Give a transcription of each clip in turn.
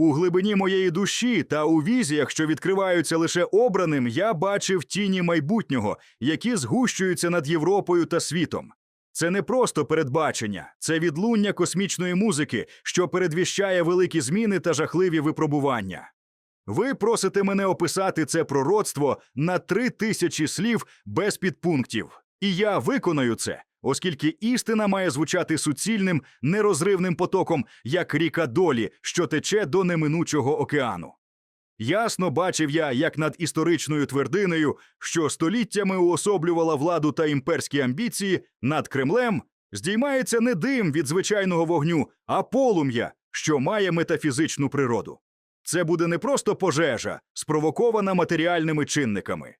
У глибині моєї душі та у візіях, що відкриваються лише обраним, я бачив тіні майбутнього, які згущуються над Європою та світом. Це не просто передбачення, це відлуння космічної музики, що передвіщає великі зміни та жахливі випробування. Ви просите мене описати це пророцтво на три тисячі слів без підпунктів, і я виконаю це, оскільки істина має звучати суцільним, нерозривним потоком, як ріка долі, що тече до неминучого океану. Ясно бачив я, як над історичною твердиною, що століттями уособлювала владу та імперські амбіції, над Кремлем здіймається не дим від звичайного вогню, а полум'я, що має метафізичну природу. Це буде не просто пожежа, спровокована матеріальними чинниками.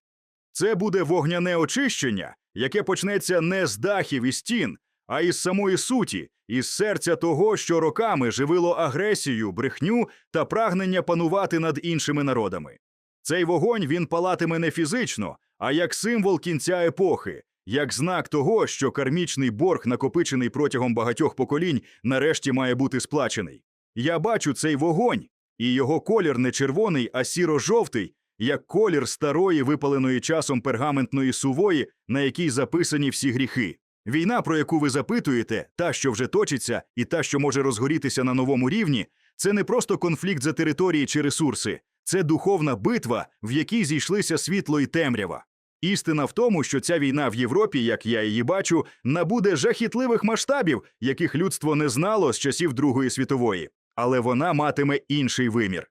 Це буде вогняне очищення, яке почнеться не з дахів і стін, а із самої суті, із серця того, що роками живило агресію, брехню та прагнення панувати над іншими народами. Цей вогонь він палатиме не фізично, а як символ кінця епохи, як знак того, що кармічний борг, накопичений протягом багатьох поколінь, нарешті має бути сплачений. Я бачу цей вогонь, і його колір не червоний, а сіро-жовтий, як колір старої випаленої часом пергаментної сувої, на якій записані всі гріхи. Війна, про яку ви запитуєте, та, що вже точиться, і та, що може розгорітися на новому рівні, це не просто конфлікт за території чи ресурси, це духовна битва, в якій зійшлися світло і темрява. Істина в тому, що ця війна в Європі, як я її бачу, набуде жахітливих масштабів, яких людство не знало з часів Другої світової, але вона матиме інший вимір.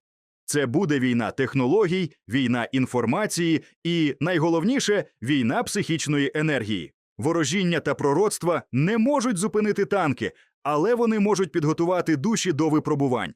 Це буде війна технологій, війна інформації і, найголовніше, війна психічної енергії. Ворожіння та пророцтва не можуть зупинити танки, але вони можуть підготувати душі до випробувань.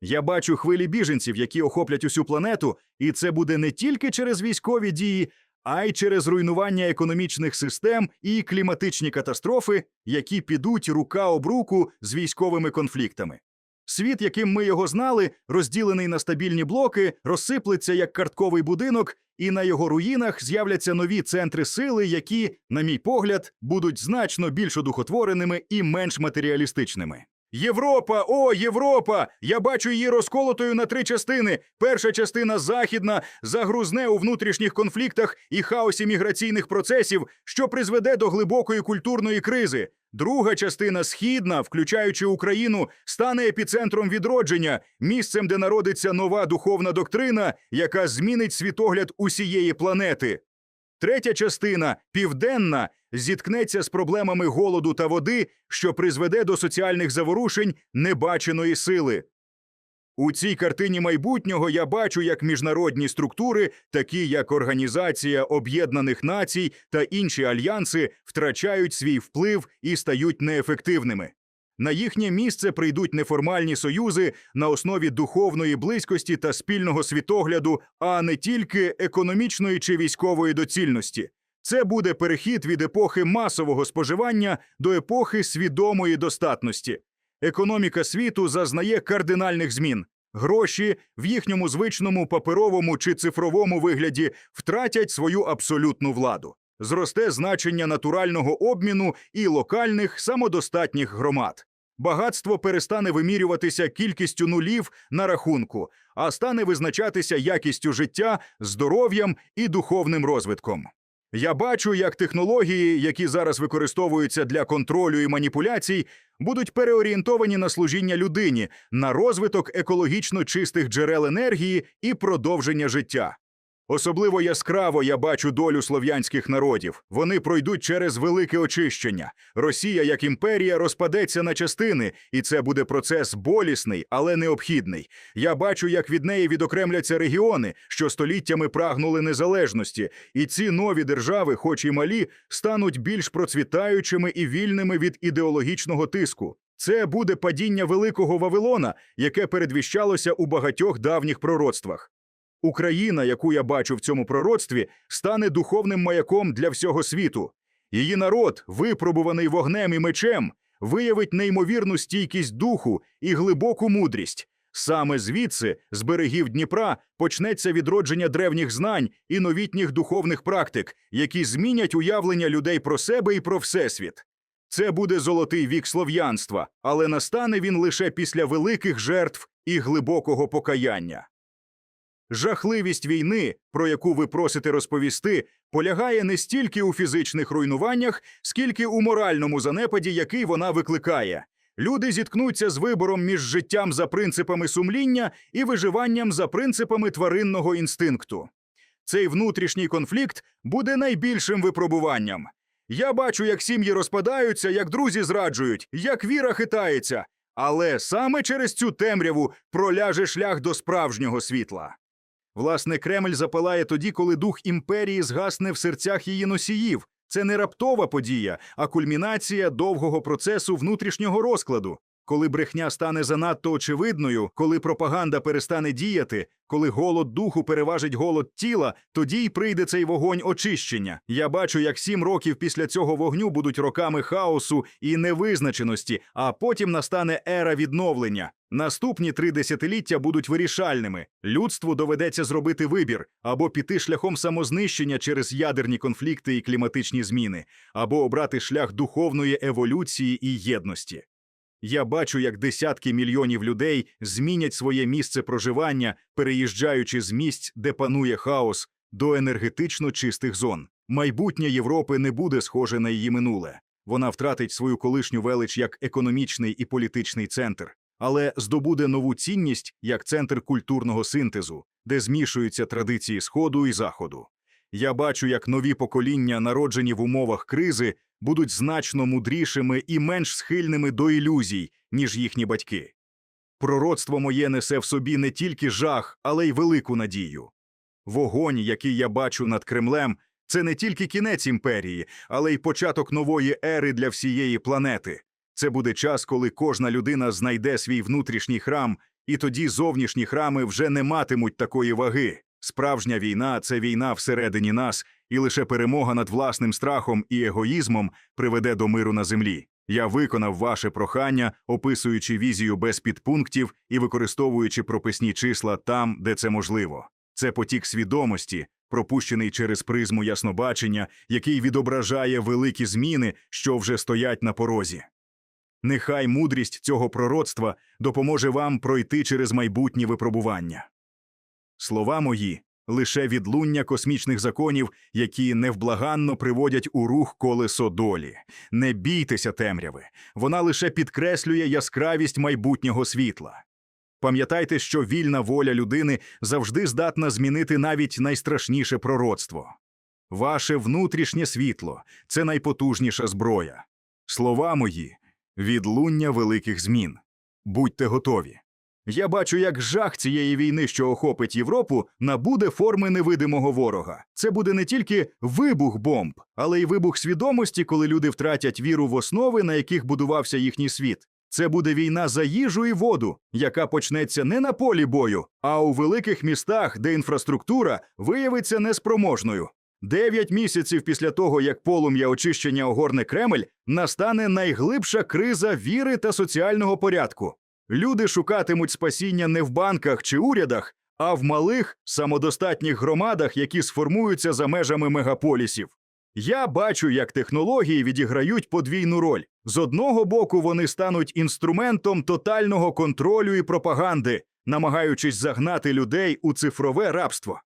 Я бачу хвилі біженців, які охоплять усю планету, і це буде не тільки через військові дії, а й через руйнування економічних систем і кліматичні катастрофи, які підуть рука об руку з військовими конфліктами. Світ, яким ми його знали, розділений на стабільні блоки, розсиплеться як картковий будинок, і на його руїнах з'являться нові центри сили, які, на мій погляд, будуть значно більш одухотвореними і менш матеріалістичними. Європа, о, Європа! Я бачу її розколотою на три частини. Перша частина західна загрузне у внутрішніх конфліктах і хаосі міграційних процесів, що призведе до глибокої культурної кризи. Друга частина східна, включаючи Україну, стане епіцентром відродження, місцем, де народиться нова духовна доктрина, яка змінить світогляд усієї планети. Третя частина південна зіткнеться з проблемами голоду та води, що призведе до соціальних заворушень небаченої сили. У цій картині майбутнього я бачу як міжнародні структури, такі як Організація Об'єднаних Націй та інші альянси, втрачають свій вплив і стають неефективними. На їхнє місце прийдуть неформальні союзи на основі духовної близькості та спільного світогляду, а не тільки економічної чи військової доцільності. Це буде перехід від епохи масового споживання до епохи свідомої достатності. Економіка світу зазнає кардинальних змін. Гроші в їхньому звичному паперовому чи цифровому вигляді втратять свою абсолютну владу. Зросте значення натурального обміну і локальних самодостатніх громад. Багатство перестане вимірюватися кількістю нулів на рахунку, а стане визначатися якістю життя, здоров'ям і духовним розвитком. Я бачу, як технології, які зараз використовуються для контролю і маніпуляцій, будуть переорієнтовані на служіння людині, на розвиток екологічно чистих джерел енергії і продовження життя. Особливо яскраво я бачу долю слов'янських народів. Вони пройдуть через велике очищення. Росія як імперія розпадеться на частини, і це буде процес болісний, але необхідний. Я бачу, як від неї відокремляться регіони, що століттями прагнули незалежності, і ці нові держави, хоч і малі, стануть більш процвітаючими і вільними від ідеологічного тиску. Це буде падіння великого Вавилона, яке передвіщалося у багатьох давніх пророцтвах. Україна, яку я бачу в цьому пророцтві, стане духовним маяком для всього світу. Її народ, випробуваний вогнем і мечем, виявить неймовірну стійкість духу і глибоку мудрість. Саме звідси, з берегів Дніпра, почнеться відродження древніх знань і новітніх духовних практик, які змінять уявлення людей про себе і про всесвіт. Це буде золотий вік слов'янства, але настане він лише після великих жертв і глибокого покаяння. Жахливість війни, про яку ви просите розповісти, полягає не стільки у фізичних руйнуваннях, скільки у моральному занепаді, який вона викликає. Люди зіткнуться з вибором між життям за принципами сумління і виживанням за принципами тваринного інстинкту. Цей внутрішній конфлікт буде найбільшим випробуванням. Я бачу, як сім'ї розпадаються, як друзі зраджують, як віра хитається. Але саме через цю темряву проляже шлях до справжнього світла. Власне, Кремль запалає тоді, коли дух імперії згасне в серцях її носіїв. Це не раптова подія, а кульмінація довгого процесу внутрішнього розкладу. Коли брехня стане занадто очевидною, коли пропаганда перестане діяти, коли голод духу переважить голод тіла, тоді й прийде цей вогонь очищення. Я бачу, як сім років після цього вогню будуть роками хаосу і невизначеності, а потім настане ера відновлення. Наступні три десятиліття будуть вирішальними. Людству доведеться зробити вибір або піти шляхом самознищення через ядерні конфлікти і кліматичні зміни, або обрати шлях духовної еволюції і єдності. Я бачу, як десятки мільйонів людей змінять своє місце проживання, переїжджаючи з місць, де панує хаос, до енергетично чистих зон. Майбутнє Європи не буде схоже на її минуле. Вона втратить свою колишню велич як економічний і політичний центр, але здобуде нову цінність як центр культурного синтезу, де змішуються традиції Сходу і Заходу. Я бачу, як нові покоління, народжені в умовах кризи, будуть значно мудрішими і менш схильними до ілюзій, ніж їхні батьки. Пророцтво моє несе в собі не тільки жах, але й велику надію. Вогонь, який я бачу над Кремлем, це не тільки кінець імперії, але й початок нової ери для всієї планети. Це буде час, коли кожна людина знайде свій внутрішній храм, і тоді зовнішні храми вже не матимуть такої ваги. Справжня війна це війна всередині нас, і лише перемога над власним страхом і егоїзмом приведе до миру на землі. Я виконав ваше прохання, описуючи візію без підпунктів і використовуючи прописні числа там, де це можливо. Це потік свідомості, пропущений через призму яснобачення, який відображає великі зміни, що вже стоять на порозі. Нехай мудрість цього пророцтва допоможе вам пройти через майбутні випробування. Слова мої лише відлуння космічних законів, які невблаганно приводять у рух колесо долі. Не бійтеся темряви, вона лише підкреслює яскравість майбутнього світла. Пам'ятайте, що вільна воля людини завжди здатна змінити навіть найстрашніше пророцтво. Ваше внутрішнє світло це найпотужніша зброя. Слова мої відлуння великих змін. Будьте готові. Я бачу, як жах цієї війни, що охопить Європу, набуде форми невидимого ворога. Це буде не тільки вибух бомб, але й вибух свідомості, коли люди втратять віру в основи, на яких будувався їхній світ. Це буде війна за їжу і воду, яка почнеться не на полі бою, а у великих містах, де інфраструктура виявиться неспроможною. Дев'ять місяців після того, як полум'я очищення огорне Кремль, настане найглибша криза віри та соціального порядку. Люди шукатимуть спасіння не в банках чи урядах, а в малих самодостатніх громадах, які сформуються за межами мегаполісів. Я бачу, як технології відіграють подвійну роль. З одного боку, вони стануть інструментом тотального контролю і пропаганди, намагаючись загнати людей у цифрове рабство.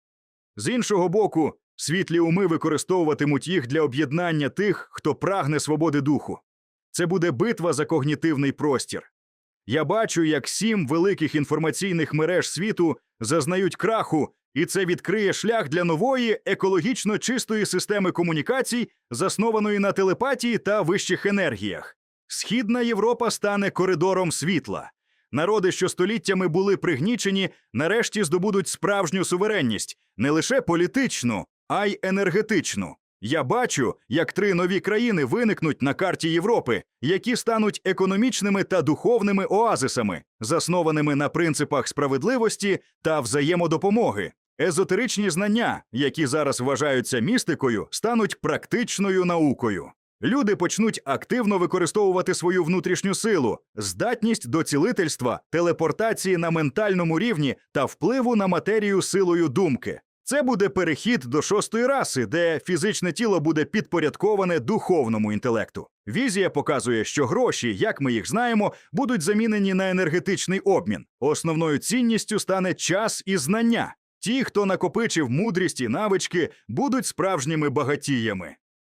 З іншого боку, світлі уми використовуватимуть їх для об'єднання тих, хто прагне свободи духу. Це буде битва за когнітивний простір. Я бачу, як сім великих інформаційних мереж світу зазнають краху, і це відкриє шлях для нової екологічно чистої системи комунікацій, заснованої на телепатії та вищих енергіях. Східна Європа стане коридором світла. Народи, що століттями були пригнічені, нарешті здобудуть справжню суверенність не лише політичну, а й енергетичну. Я бачу, як три нові країни виникнуть на карті Європи, які стануть економічними та духовними оазисами, заснованими на принципах справедливості та взаємодопомоги. Езотеричні знання, які зараз вважаються містикою, стануть практичною наукою. Люди почнуть активно використовувати свою внутрішню силу, здатність до цілительства, телепортації на ментальному рівні та впливу на матерію силою думки. Це буде перехід до шостої раси, де фізичне тіло буде підпорядковане духовному інтелекту. Візія показує, що гроші, як ми їх знаємо, будуть замінені на енергетичний обмін. Основною цінністю стане час і знання. Ті, хто накопичив мудрість і навички, будуть справжніми багатіями.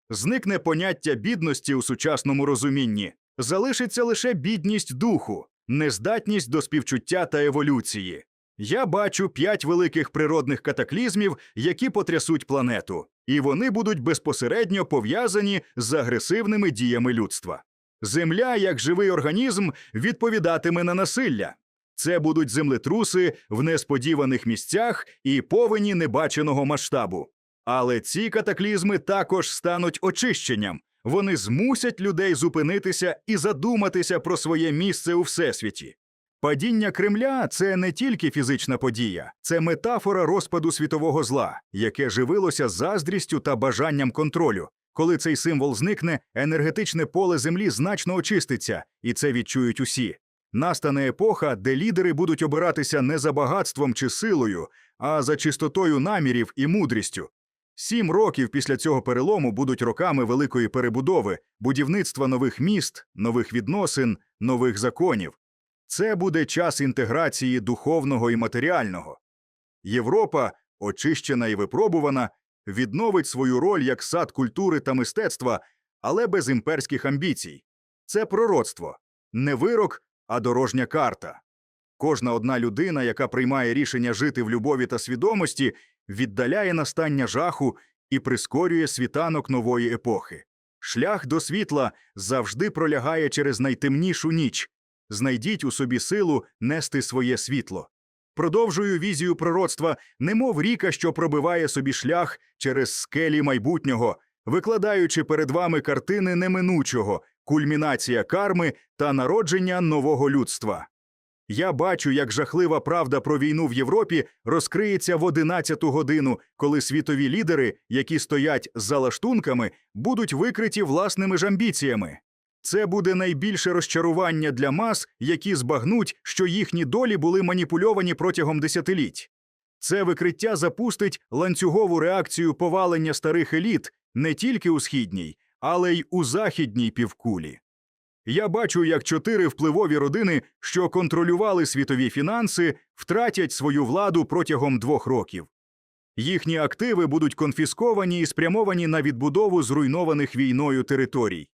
Зникне поняття бідності у сучасному розумінні, залишиться лише бідність духу, нездатність до співчуття та еволюції. Я бачу п'ять великих природних катаклізмів, які потрясуть планету, і вони будуть безпосередньо пов'язані з агресивними діями людства. Земля, як живий організм, відповідатиме на насилля. Це будуть землетруси в несподіваних місцях і повені небаченого масштабу. Але ці катаклізми також стануть очищенням. Вони змусять людей зупинитися і задуматися про своє місце у всесвіті. Падіння Кремля це не тільки фізична подія, це метафора розпаду світового зла, яке живилося заздрістю та бажанням контролю. Коли цей символ зникне, енергетичне поле землі значно очиститься, і це відчують усі. Настане епоха, де лідери будуть обиратися не за багатством чи силою, а за чистотою намірів і мудрістю. Сім років після цього перелому будуть роками великої перебудови, будівництва нових міст, нових відносин, нових законів. Це буде час інтеграції духовного і матеріального. Європа, очищена і випробувана, відновить свою роль як сад культури та мистецтва, але без імперських амбіцій. Це пророцтво, не вирок, а дорожня карта. Кожна одна людина, яка приймає рішення жити в любові та свідомості, віддаляє настання жаху і прискорює світанок нової епохи. Шлях до світла завжди пролягає через найтемнішу ніч. Знайдіть у собі силу нести своє світло. Продовжую візію пророцтва, немов ріка, що пробиває собі шлях через скелі майбутнього, викладаючи перед вами картини неминучого, кульмінація карми та народження нового людства. Я бачу, як жахлива правда про війну в Європі розкриється в одинадцяту годину, коли світові лідери, які стоять за лаштунками, будуть викриті власними ж амбіціями. Це буде найбільше розчарування для мас, які збагнуть, що їхні долі були маніпульовані протягом десятиліть. Це викриття запустить ланцюгову реакцію повалення старих еліт не тільки у східній, але й у західній півкулі. Я бачу, як чотири впливові родини, що контролювали світові фінанси, втратять свою владу протягом двох років. Їхні активи будуть конфісковані і спрямовані на відбудову зруйнованих війною територій.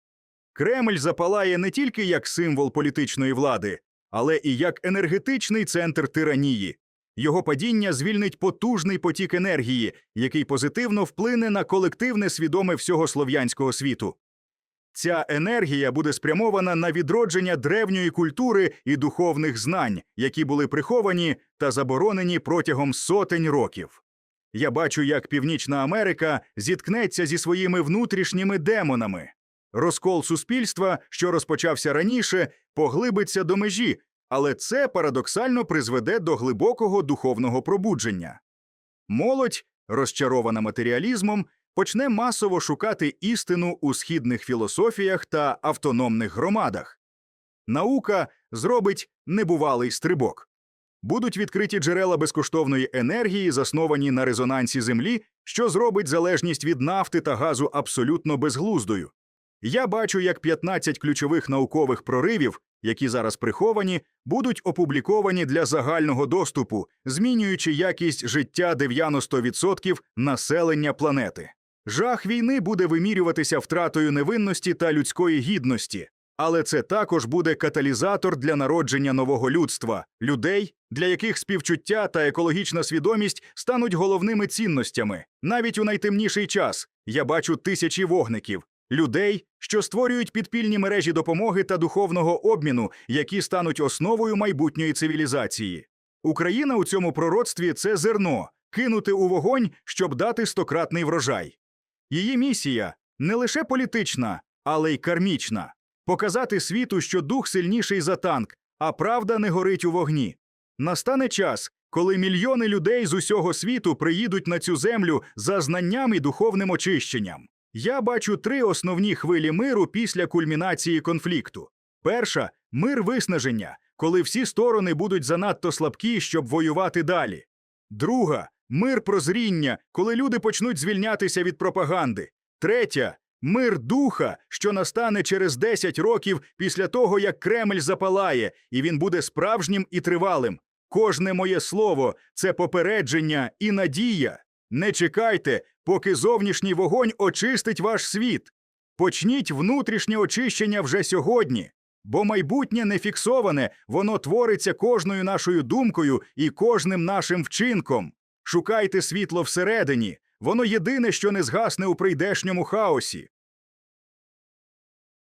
Кремль запалає не тільки як символ політичної влади, але і як енергетичний центр тиранії. Його падіння звільнить потужний потік енергії, який позитивно вплине на колективне свідоме всього слов'янського світу. Ця енергія буде спрямована на відродження древньої культури і духовних знань, які були приховані та заборонені протягом сотень років. Я бачу, як Північна Америка зіткнеться зі своїми внутрішніми демонами. Розкол суспільства, що розпочався раніше, поглибиться до межі, але це парадоксально призведе до глибокого духовного пробудження. Молодь, розчарована матеріалізмом, почне масово шукати істину у східних філософіях та автономних громадах. Наука зробить небувалий стрибок. Будуть відкриті джерела безкоштовної енергії, засновані на резонансі Землі, що зробить залежність від нафти та газу абсолютно безглуздою. Я бачу, як 15 ключових наукових проривів, які зараз приховані, будуть опубліковані для загального доступу, змінюючи якість життя 90% населення планети. Жах війни буде вимірюватися втратою невинності та людської гідності, але це також буде каталізатор для народження нового людства, людей, для яких співчуття та екологічна свідомість стануть головними цінностями. Навіть у найтемніший час я бачу тисячі вогників, людей, що створюють підпільні мережі допомоги та духовного обміну, які стануть основою майбутньої цивілізації. Україна у цьому пророцтві це зерно, кинути у вогонь, щоб дати стократний врожай. Її місія не лише політична, але й кармічна показати світу, що дух сильніший за танк, а правда не горить у вогні. Настане час, коли мільйони людей з усього світу приїдуть на цю землю за знанням і духовним очищенням. Я бачу три основні хвилі миру після кульмінації конфлікту. Перша мир виснаження, коли всі сторони будуть занадто слабкі, щоб воювати далі. Друга мир прозріння, коли люди почнуть звільнятися від пропаганди. Третя мир духа, що настане через 10 років після того, як Кремль запалає, і він буде справжнім і тривалим. Кожне моє слово це попередження і надія. Не чекайте, поки зовнішній вогонь очистить ваш світ. Почніть внутрішнє очищення вже сьогодні. Бо майбутнє не фіксоване, воно твориться кожною нашою думкою і кожним нашим вчинком. Шукайте світло всередині, воно єдине, що не згасне у прийдешньому хаосі.